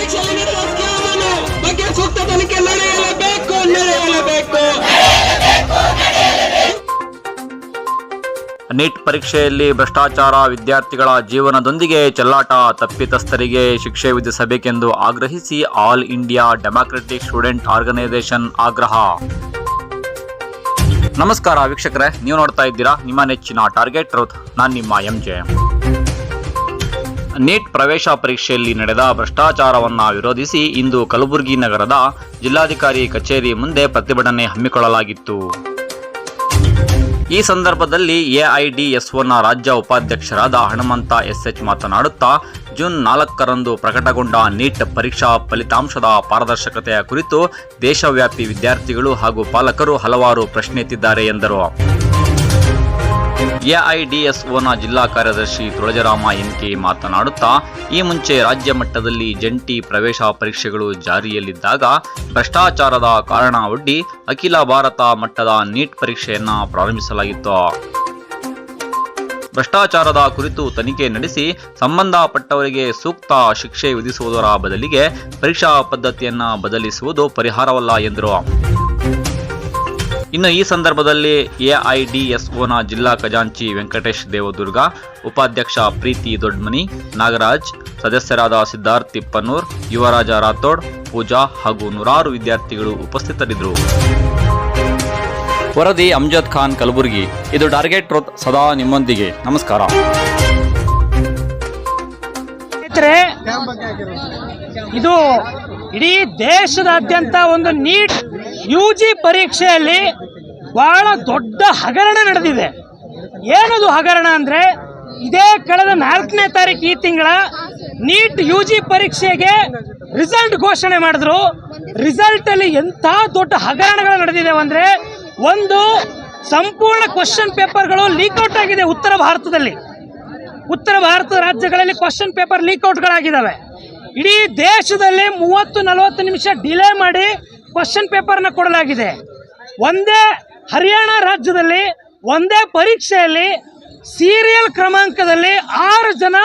ಪರೀಕ್ಷೆಯಲ್ಲಿ ಬಗ್ಗೆ ಸೂಕ್ತ ತನಿಖೆ ನಡೆಯಲೇಬೇಕು ನಡೆಯಲೇಬೇಕು. ನೀಟ್ ಪರೀಕ್ಷೆಯಲ್ಲಿ ಭ್ರಷ್ಟಾಚಾರ ವಿದ್ಯಾರ್ಥಿಗಳ ಜೀವನದೊಂದಿಗೆ ಚೆಲ್ಲಾಟ. ತಪ್ಪಿತಸ್ಥರಿಗೆ ಶಿಕ್ಷೆ ವಿಧಿಸಬೇಕೆಂದು ಆಗ್ರಹಿಸಿ all India democratic student organisation ಆಗ್ರಹ. ನಮಸ್ಕಾರ ವೀಕ್ಷಕರೇ, ನೀವು ನೋಡ್ತಾ ಇದ್ದೀರಾ ನಿಮ್ಮ ನೆಚ್ಚಿನ ಟಾರ್ಗೆಟ್ ರೌತ್ ನಾನು ನಿಮ್ಮ ಎಂ ಜೆ. ನೀಟ್ ಪ್ರವೇಶ ಪರೀಕ್ಷೆಯಲ್ಲಿ ನಡೆದ ಭ್ರಷ್ಟಾಚಾರವನ್ನು ವಿರೋಧಿಸಿ ಇಂದು ಕಲಬುರಗಿ ನಗರದ ಜಿಲ್ಲಾಧಿಕಾರಿ ಕಚೇರಿ ಮುಂದೆ ಪ್ರತಿಭಟನೆ ಹಮ್ಮಿಕೊಳ್ಳಲಾಗಿತ್ತು. ಈ ಸಂದರ್ಭದಲ್ಲಿ ಎಐಡಿಎಸ್ಒನ ರಾಜ್ಯ ಉಪಾಧ್ಯಕ್ಷರಾದ ಹನುಮಂತ ಎಸ್ಎಚ್ ಮಾತನಾಡುತ್ತಾ, ಜೂನ್ ನಾಲ್ಕರಂದು ಪ್ರಕಟಗೊಂಡ ನೀಟ್ ಪರೀಕ್ಷಾ ಫಲಿತಾಂಶದ ಪಾರದರ್ಶಕತೆಯ ಕುರಿತು ದೇಶವ್ಯಾಪಿ ವಿದ್ಯಾರ್ಥಿಗಳು ಹಾಗೂ ಪಾಲಕರು ಹಲವಾರು ಪ್ರಶ್ನೆ ಎತ್ತಿದ್ದಾರೆ ಎಂದರು. ಎಐಡಿಎಸ್ಒನ ಜಿಲ್ಲಾ ಕಾರ್ಯದರ್ಶಿ ತುಳಜರಾಮ ಎನ್ಕೆ ಮಾತನಾಡುತ್ತಾ, ಈ ಮುಂಚೆ ರಾಜ್ಯ ಮಟ್ಟದಲ್ಲಿ ಜಂಟಿ ಪ್ರವೇಶ ಪರೀಕ್ಷೆಗಳು ಜಾರಿಯಲ್ಲಿದ್ದಾಗ ಭ್ರಷ್ಟಾಚಾರದ ಕಾರಣ ಒಡ್ಡಿ ಅಖಿಲ ಭಾರತ ಮಟ್ಟದ ನೀಟ್ ಪರೀಕ್ಷೆಯನ್ನು ಪ್ರಾರಂಭಿಸಲಾಗಿತ್ತು. ಭ್ರಷ್ಟಾಚಾರದ ಕುರಿತು ತನಿಖೆ ನಡೆಸಿ ಸಂಬಂಧಪಟ್ಟವರಿಗೆ ಸೂಕ್ತ ಶಿಕ್ಷೆ ವಿಧಿಸುವುದರ ಬದಲಿಗೆ ಪರೀಕ್ಷಾ ಪದ್ಧತಿಯನ್ನ ಬದಲಿಸುವುದು ಪರಿಹಾರವಲ್ಲ ಎಂದರು. ಇನ್ನು ಈ ಸಂದರ್ಭದಲ್ಲಿ ಎಐಡಿಎಸ್ಒನ ಜಿಲ್ಲಾ ಖಜಾಂಚಿ ವೆಂಕಟೇಶ್ ದೇವದುರ್ಗ ಉಪಾಧ್ಯಕ್ಷ ಪ್ರೀತಿ ದೊಡ್ಮನಿ, ನಾಗರಾಜ್, ಸದಸ್ಯರಾದ ಸಿದ್ಧಾರ್ಥ್ ತಿಪ್ಪನೂರ್, ಯುವರಾಜ ರಾಥೋಡ್, ಪೂಜಾ ಹಾಗೂ ನೂರಾರು ವಿದ್ಯಾರ್ಥಿಗಳು ಉಪಸ್ಥಿತರಿದ್ದರು. ವರದಿ ಅಮ್ಜದ್ ಖಾನ್ ಕಲಬುರಗಿ. ಇದು ಟಾರ್ಗೆಟ್ ರೋತ್ ಸದಾ ನಿಮ್ಮೊಂದಿಗೆ. ನಮಸ್ಕಾರ. ಇದು ಇಡೀ ದೇಶದಾದ್ಯಂತ ಒಂದು ನೀಟ್ ಯು ಜಿ ಪರೀಕ್ಷೆಯಲ್ಲಿ ಬಹಳ ದೊಡ್ಡ ಹಗರಣ ನಡೆದಿದೆ. ಏನದು ಹಗರಣ ಅಂದರೆ ಇದೇ ಕಳೆದ ನಾಲ್ಕನೇ ತಾರೀಕು ಈ ತಿಂಗಳ ನೀಟ್ ಯು ಜಿ ಪರೀಕ್ಷೆಗೆ ರಿಸಲ್ಟ್ ಘೋಷಣೆ ಮಾಡಿದ್ರು. ರಿಸಲ್ಟ್ ಅಲ್ಲಿ ಎಂಥ ದೊಡ್ಡ ಹಗರಣಗಳು ನಡೆದಿದೆ ಅಂದ್ರೆ ಒಂದು ಸಂಪೂರ್ಣ ಕ್ವಶನ್ ಪೇಪರ್ಗಳು ಲೀಕ್ಔಟ್ ಆಗಿದೆ ಉತ್ತರ ಭಾರತದಲ್ಲಿ. ಉತ್ತರ ಭಾರತದ ರಾಜ್ಯಗಳಲ್ಲಿ ಕ್ವಶನ್ ಪೇಪರ್ ಲೀಕ್ಔಟ್ಗಳಾಗಿದ್ದಾವೆ ಇಡೀ ದೇಶದಲ್ಲಿ ಮೂವತ್ತು ನಲವತ್ತು ನಿಮಿಷ ಡಿಲೇ ಮಾಡಿ ಕ್ವಶನ್ ಪೇಪರ್ನ ಕೊಡಲಾಗಿದೆ. ಒಂದೇ ಹರಿಯಾಣ ರಾಜ್ಯದಲ್ಲಿ, ಒಂದೇ ಪರೀಕ್ಷೆಯಲ್ಲಿ ಸೀರಿಯಲ್ ಕ್ರಮಾಂಕದಲ್ಲಿ ಆರು ಜನ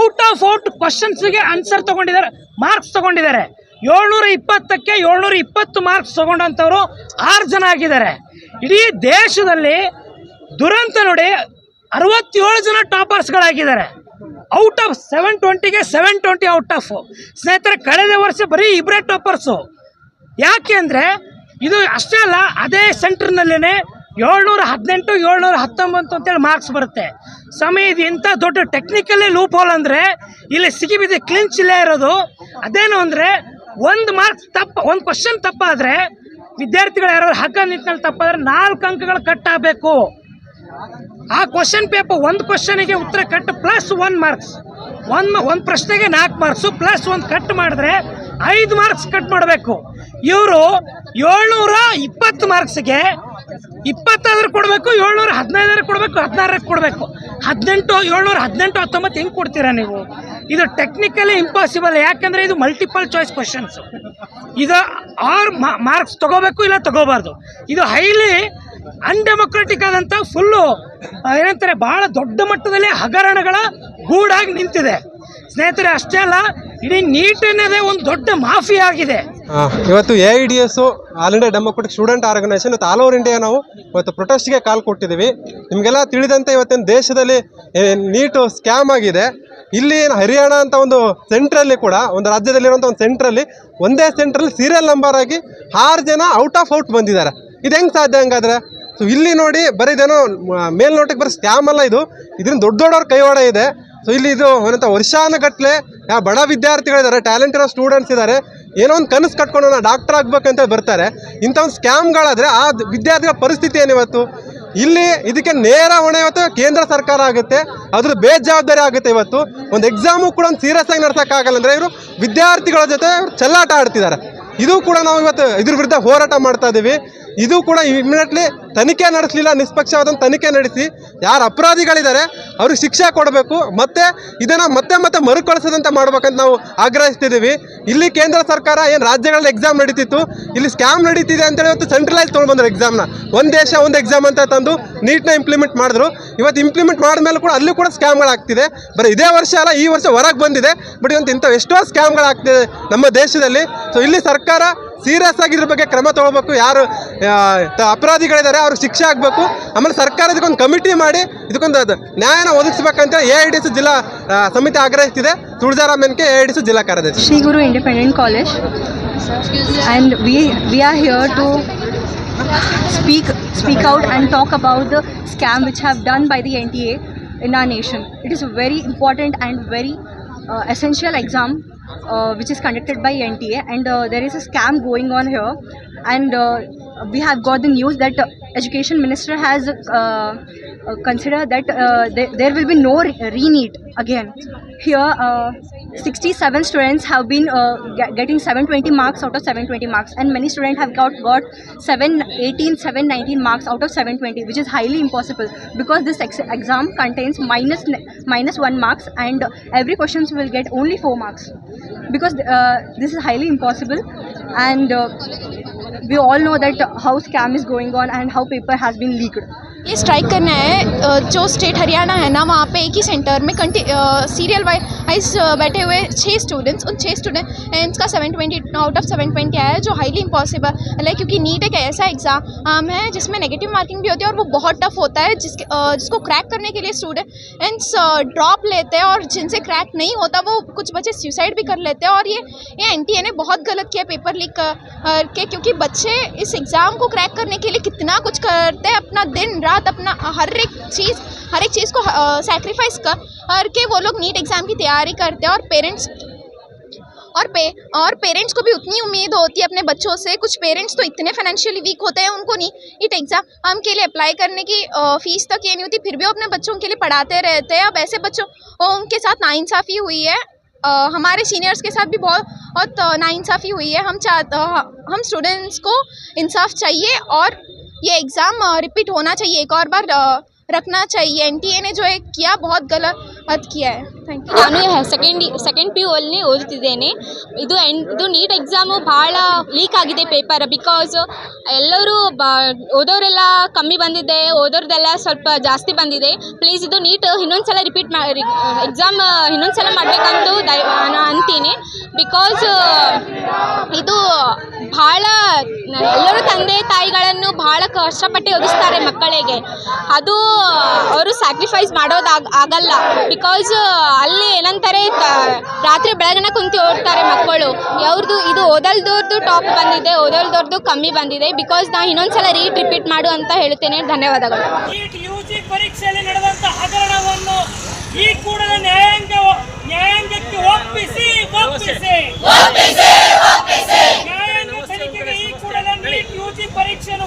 ಔಟ್ ಆಫ್ ಔಟ್ ಕ್ವಶನ್ಸ್ಗೆ ಆನ್ಸರ್ ತಗೊಂಡಿದ್ದಾರೆ, ಮಾರ್ಕ್ಸ್ ತಗೊಂಡಿದ್ದಾರೆ. ಏಳ್ನೂರ ಇಪ್ಪತ್ತಕ್ಕೆ ಏಳ್ನೂರ ಇಪ್ಪತ್ತು ಮಾರ್ಕ್ಸ್ ತಗೊಂಡಂಥವ್ರು ಆರು ಜನ ಆಗಿದ್ದಾರೆ. ಇಡೀ ದೇಶದಲ್ಲಿ ದುರಂತ ನೋಡಿ ಅರವತ್ತೇಳು ಜನ ಟಾಪರ್ಸ್ಗಳಾಗಿದ್ದಾರೆ. ಔಟ್ ಆಫ್ ಸೆವೆನ್ ಟ್ವೆಂಟಿಗೆ ಸೆವೆನ್ ಟ್ವೆಂಟಿ ಔಟ್ ಆಫ್. ಸ್ನೇಹಿತರೆ, ಕಳೆದ ವರ್ಷ ಬರೀ ಇಬ್ಬರೇ ಟಾಪರ್ಸು. ಯಾಕೆ ಅಂದರೆ ಇದು ಅಷ್ಟೇ ಅಲ್ಲ, ಅದೇ ಸೆಂಟ್ರ್ನಲ್ಲೇ ಏಳ್ನೂರ ಹದಿನೆಂಟು, ಏಳ್ನೂರ ಹತ್ತೊಂಬತ್ತು ಅಂತೇಳಿ ಮಾರ್ಕ್ಸ್ ಬರುತ್ತೆ. ಸಮಯ ಇದು ಎಂಥ ದೊಡ್ಡ ಟೆಕ್ನಿಕಲಿ ಲೂಪ್ ಹೋಲ್ ಅಂದರೆ ಇಲ್ಲಿ ಸಿಗಿಬಿದ್ದೆ ಕ್ಲಿಂಚ್ ಇಲ್ಲೇ ಇರೋದು. ಅದೇನು ಅಂದರೆ ಒಂದು ಮಾರ್ಕ್ಸ್ ತಪ್ಪು, ಒಂದು ಕ್ವಶನ್ ತಪ್ಪಾದರೆ ವಿದ್ಯಾರ್ಥಿಗಳು ಯಾರಾದ್ರು ಹಗ್ಗ ನಿಂತಲ್ಲಿ ತಪ್ಪಾದ್ರೆ ನಾಲ್ಕು ಅಂಕಗಳು ಕಟ್ ಆಗಬೇಕು. ಆ ಕ್ವಶನ್ ಪೇಪರ್ ಒಂದು ಕ್ವಶನಿಗೆ ಉತ್ತರ ಕಟ್ ಪ್ಲಸ್ ಒನ್ ಮಾರ್ಕ್ಸ್ ಒಂದು ಒಂದು ಪ್ರಶ್ನೆಗೆ ನಾಲ್ಕು ಮಾರ್ಕ್ಸು ಪ್ಲಸ್ ಒಂದು ಕಟ್ ಮಾಡಿದ್ರೆ ಐದು ಮಾರ್ಕ್ಸ್ ಕಟ್ ಮಾಡಬೇಕು. ಇವರು ಏಳ್ನೂರ ಇಪ್ಪತ್ತು ಮಾರ್ಕ್ಸ್ಗೆ ಇಪ್ಪತ್ತಾದ್ರೂ ಕೊಡಬೇಕು, ಏಳ್ನೂರ ಹದಿನೈದರ ಕೊಡಬೇಕು, ಹದಿನಾರಕ್ಕೆ ಕೊಡಬೇಕು. ಹದಿನೆಂಟು, ಏಳ್ನೂರ ಹದಿನೆಂಟು, ಹತ್ತೊಂಬತ್ತು ಹೆಂಗೆ ಕೊಡ್ತೀರಾ ನೀವು? ಇದು ಟೆಕ್ನಿಕಲಿ ಇಂಪಾಸಿಬಲ್ ಯಾಕಂದರೆ ಇದು ಮಲ್ಟಿಪಲ್ ಚಾಯ್ಸ್ ಕ್ವಶನ್ಸ್ ಇದು ಆರು ಮಾರ್ಕ್ಸ್ ತಗೋಬೇಕು ಇಲ್ಲ ತೊಗೋಬಾರ್ದು. ಇದು ಹೈಲಿ ಅನ್ಡೆಮೊಕ್ರೆಟಿಕ್ ಆದಂಥ ಫುಲ್ಲು ಏನಂತಾರೆ ಭಾಳ ದೊಡ್ಡ ಮಟ್ಟದಲ್ಲಿ ಹಗರಣಗಳ ಗೂಡಾಗಿ ನಿಂತಿದೆ. ಸ್ನೇಹಿತರೆ, ಅಷ್ಟೇ ಅಲ್ಲ ಇಡೀ ನೀಟ್ ಅನ್ನೋದೇ ಒಂದು ದೊಡ್ಡ ಮಾಫಿ ಆಗಿದೆ. ಇವತ್ತು A I D S all India democratic student organisation ಇವತ್ತು ಆಲ್ ಓವರ್ ಇಂಡಿಯಾ ನಾವು ಇವತ್ತು ಪ್ರೊಟೆಸ್ಟ್ಗೆ ಕಾಲ್ ಕೊಟ್ಟಿದ್ದೀವಿ. ನಿಮಗೆಲ್ಲ ತಿಳಿದಂತೆ ಇವತ್ತಿನ ದೇಶದಲ್ಲಿ ನೀಟು ಸ್ಕ್ಯಾಮ್ ಆಗಿದೆ. ಇಲ್ಲಿ ಹರಿಯಾಣ ಅಂತ ಒಂದು ಸೆಂಟ್ರಲ್ಲಿ ಕೂಡ, ಒಂದು ರಾಜ್ಯದಲ್ಲಿರುವಂಥ ಒಂದು ಸೆಂಟ್ರಲ್ಲಿ ಒಂದೇ ಸೆಂಟ್ರಲ್ಲಿ ಸೀರಿಯಲ್ ನಂಬರ್ ಆಗಿ ಆರು ಜನ ಔಟ್ ಆಫ್ ಔಟ್ ಬಂದಿದ್ದಾರೆ. ಇದು ಹೆಂಗೆ ಸಾಧ್ಯ ಹಂಗಾದ್ರೆ? ಸೊ ಇಲ್ಲಿ ನೋಡಿ ಬರೀ ಇದೇನೋ ಮೇಲ್ನೋಟಕ್ಕೆ ಬರೀ ಸ್ಕ್ಯಾಮ್ ಅಲ್ಲ ಇದು. ಇದರಿಂದ ದೊಡ್ಡ ದೊಡ್ಡವ್ರ ಕೈವಾಡ ಇದೆ. ಸೊ ಇಲ್ಲಿ ಇದು ಏನಂತ ವರ್ಷಾನುಗಟ್ಲೆ ಯಾವ ಬಡ ವಿದ್ಯಾರ್ಥಿಗಳಿದ್ದಾರೆ ಟ್ಯಾಲೆಂಟ್ ಇರೋ ಸ್ಟೂಡೆಂಟ್ಸ್ ಇದ್ದಾರೆ. ಏನೋ ಒಂದು ಕನಸು ಕಟ್ಕೊಂಡು ನಾನು ಡಾಕ್ಟರ್ ಆಗ್ಬೇಕಂತ ಬರ್ತಾರೆ. ಇಂಥ ಒಂದು ಸ್ಕ್ಯಾಮ್ಗಳಾದರೆ ಆ ವಿದ್ಯಾರ್ಥಿಗಳ ಪರಿಸ್ಥಿತಿ ಏನಿವತ್ತು ಇಲ್ಲಿ ಇದಕ್ಕೆ ನೇರ ಹೊಣೆ ಇವತ್ತು ಕೇಂದ್ರ ಸರ್ಕಾರ ಆಗುತ್ತೆ. ಅದ್ರ ಬೇಜವಾಬ್ದಾರಿ ಆಗುತ್ತೆ ಇವತ್ತು. ಒಂದು ಎಕ್ಸಾಮು ಕೂಡ ಒಂದು ಸೀರಿಯಸ್ ಆಗಿ ನಡ್ಸೋಕ್ಕಾಗಲ್ಲ ಅಂದರೆ ಇವರು ವಿದ್ಯಾರ್ಥಿಗಳ ಜೊತೆ ಚಲ್ಲಾಟ ಆಡ್ತಿದ್ದಾರೆ. ಇದು ಕೂಡ ನಾವು ಇವತ್ತು ಇದ್ರ ವಿರುದ್ಧ ಹೋರಾಟ ಮಾಡ್ತಾ ಇದ್ದೀವಿ ಇದು ಕೂಡ ಇಮಿಡಿಯೇಟ್ಲಿ ತನಿಖೆ ನಡೆಸಲಿಲ್ಲ ನಿಷ್ಪಕ್ಷವಾದಂಥ ತನಿಖೆ ನಡೆಸಿ. ಯಾರು ಅಪರಾಧಿಗಳಿದ್ದಾರೆ, ಅವ್ರಿಗೆ ಶಿಕ್ಷೆ ಕೊಡಬೇಕು, ಮತ್ತೆ ಇದನ್ನು ಮತ್ತೆ ಮತ್ತೆ ಮರುಕಳಿಸದಂತೆ ಮಾಡ್ಬೇಕಂತ ನಾವು ಆಗ್ರಹಿಸ್ತಿದ್ದೀವಿ. ಇಲ್ಲಿ ಕೇಂದ್ರ ಸರ್ಕಾರ ಏನು ರಾಜ್ಯಗಳಲ್ಲಿ ಎಕ್ಸಾಮ್ ನಡೀತಿತ್ತು, ಇಲ್ಲಿ ಸ್ಕ್ಯಾಮ್ ನಡೀತಿದೆ ಅಂತೇಳಿ ಇವತ್ತು ಸೆಂಟ್ರಲೈಸ್ ತೊಗೊಂಡು ಎಕ್ಸಾಮ್ನ ಒಂದು ದೇಶ, ಒಂದು ಎಕ್ಸಾಮ್ ಅಂತ ತಂದು ನೀಟ್ನ ಇಂಪ್ಲಿಮೆಂಟ್ ಮಾಡಿದ್ರು. ಇವತ್ತು ಇಂಪ್ಲಿಮೆಂಟ್ ಮಾಡಿದ್ಮೇಲೆ ಕೂಡ ಅಲ್ಲೂ ಕೂಡ ಸ್ಕ್ಯಾಮ್ಗಳಾಗ್ತಿದೆ ಬರೀ ಇದೇ ವರ್ಷ ಅಲ್ಲ, ಈ ವರ್ಷ ಹೊರಗೆ ಬಂದಿದೆ. ಬಟ್ ಇವತ್ತು ಇಂಥ ಎಷ್ಟೋ ಸ್ಕ್ಯಾಮ್ಗಳಾಗ್ತಿದೆ ನಮ್ಮ ದೇಶದಲ್ಲಿ. ಸೊ ಇಲ್ಲಿ ಸರ್ಕಾರ ಸೀರಿಯಸ್ ಆಗಿ ಇದ್ರ ಬಗ್ಗೆ ಕ್ರಮ ತಗೋಬೇಕು ಯಾರು ಅಪರಾಧಿಗಳಿದ್ದಾರೆ, ಅವ್ರಿಗೆ ಶಿಕ್ಷೆ ಆಗಬೇಕು. ಆಮೇಲೆ ಸರ್ಕಾರ ಇದಕ್ಕೊಂದು ಕಮಿಟಿ ಮಾಡಿ, ಇದಕ್ಕೊಂದು ನ್ಯಾಯನ ಒದಗಿಸ್ಬೇಕಂತ ಎ ಐ ಡಿ ಸಿ ಜಿಲ್ಲಾ ಸಮಿತಿ ಆಗ್ರಹಿಸ್ತಿದೆ. ತುಳಜಾರಾಮೆನ್ಕೆ ಎ ಐ ಡಿ ಸಿ ಜಿಲ್ಲಾ ಕಾರ್ಯದರ್ಶಿ. Shri Guru independent college and we we are here to speak speak out and talk about the scam which have done by the N T A in a nation it is very important and very essential exam which is conducted by NTA, and uh, there is a scam going on here, and uh, we have got the news that uh, education minister has uh, uh, considered that uh, there, will be no re- re-NEET again. Here, uh, 67 students have been uh, ge- getting 720 marks out of 720 marks, and many students have got got 718, 719 marks out of 720, which is highly impossible because this ex- exam contains minus one marks, and every questions will get only four marks because this is highly impossible, and. We all know that how scam is going on and how paper has been leaked. ये strike करना है। जो state Haryana है ना, वहाँ पे एक ही centre में कंटि सीरियल वाइज बैठे हुए छः स्टूडेंट्स उन छः स्टूडेंट्स का seven twenty out of seven twenty आया है, जो हाईली इम्पॉसिबल है, क्योंकि नीट एक ऐसा एग्ज़ाम है, जिसमें नेगेटिव मार्किंग भी होती है और वो बहुत टफ होता है, जिसके जिसको क्रैक करने के लिए स्टूडेंट्स ड्रॉप लेते हैं, और जिनसे क्रैक नहीं होता, वो कुछ बच्चे सुसाइड भी कर लेते हैं। और ये ये एनटीए ने बहुत गलत किया पेपर लीक करके क्योंकि बच्चे इस एग्ज़ाम को क्रैक करने के लिए कितना कुछ करते हैं, अपना दिन, रात अपना हर एक चीज़ हर एक चीज़ को सेक्रीफाइस कर करके वो लोग नीट एग्ज़ाम की तैयारी करते हैं और पेरेंट्स और पे और पेरेंट्स को भी उतनी उम्मीद होती है अपने बच्चों से। कुछ पेरेंट्स तो इतने फाइनेंशियली वीक होते हैं उनको नहीं नीट एग्ज़ाम के लिए अप्लाई करने की फ़ीस तक ये नहीं होती फिर भी वो अपने बच्चों के लिए पढ़ाते रहते हैं। अब ऐसे बच्चों उनके साथ नाइंसाफ़ी हुई है। अ, हमारे सीनियर्स के साथ भी बहुत बहुत नाइंसाफ़ी हुई है। हम चाह हम स्टूडेंट्स को इंसाफ चाहिए और ये एग्ज़ाम रिपीट होना चाहिए एक और बार अ, रखना चाहिए एन ने जो है किया बहुत गलत किया है थैंक यू ನಾನು ಸೆಕೆಂಡ್ ಸೆಕೆಂಡ್ ಪಿ ಯು ಅಲ್ಲಿ ಓದುತ್ತಿದ್ದೇನೆ ಇದು ಎನ್ ಇದು ನೀಟ್ ಎಕ್ಸಾಮು ಭಾಳ ಲೀಕ್ ಆಗಿದೆ ಪೇಪರ್ ಬಿಕಾಸ್ ಎಲ್ಲರೂ ಬ ಓದೋರೆಲ್ಲ ಕಮ್ಮಿ ಬಂದಿದೆ ಓದೋರ್ದೆಲ್ಲ ಸ್ವಲ್ಪ ಜಾಸ್ತಿ ಬಂದಿದೆ ಪ್ಲೀಸ್ ಇದು ನೀಟ್ ಇನ್ನೊಂದು ಸಲ ರಿಪೀಟ್ ಮಾಡಿ ಎಕ್ಸಾಮ್ ಇನ್ನೊಂದು ಸಲ ಮಾಡಬೇಕಂತೂ ದಯ ನಾನು ಅಂತೀನಿ ಬಿಕಾಸ್ ಇದು ಭಾಳ ಎಲ್ಲರೂ ತಂದೆ ತಾಯಿಗಳನ್ನು ಭಾಳ ಕಷ್ಟಪಟ್ಟು ಓದಿಸ್ತಾರೆ ಮಕ್ಕಳಿಗೆ. ಅದು ಅವರು ಸ್ಯಾಕ್ರಿಫೈಸ್ ಮಾಡೋದಾಗ ಆಗಲ್ಲ. ಬಿಕಾಸ್ ಅಲ್ಲಿ ಏನಂತಾರೆ ರಾತ್ರಿ ಬೆಳಗಿನ ಕುಂತು ಓದ್ತಾರೆ ಮಕ್ಕಳು. ಅವ್ರದ್ದು ಇದು ಓದಲ್ದವ್ರದ್ದು ಟಾಪ್ ಬಂದಿದೆ ಓದಲ್ದವ್ರದ್ದು ಕಮ್ಮಿ ಬಂದಿದೆ. ಬಿಕಾಸ್ ನಾ ಇನ್ನೊಂದ್ಸಲ ರೀಟ್ ರಿಪೀಟ್ ಮಾಡು ಅಂತ ಹೇಳ್ತೇನೆ. ಧನ್ಯವಾದಗಳು. ಪರೀಕ್ಷೆಯಲ್ಲಿ ನಡೆದಂತ ಹಗರಣವನ್ನು ಈ ಕೂಡಲೇ ನ್ಯಾಯಾಂಗ ನ್ಯಾಯಾಂಗಕ್ಕೆ ಒಪ್ಪಿಸಿ ಒಪ್ಪಿಸಿ. ಕೂಡಲೇ ನೀಟ್ ಯು ಜಿ ಪರೀಕ್ಷೆಯನ್ನು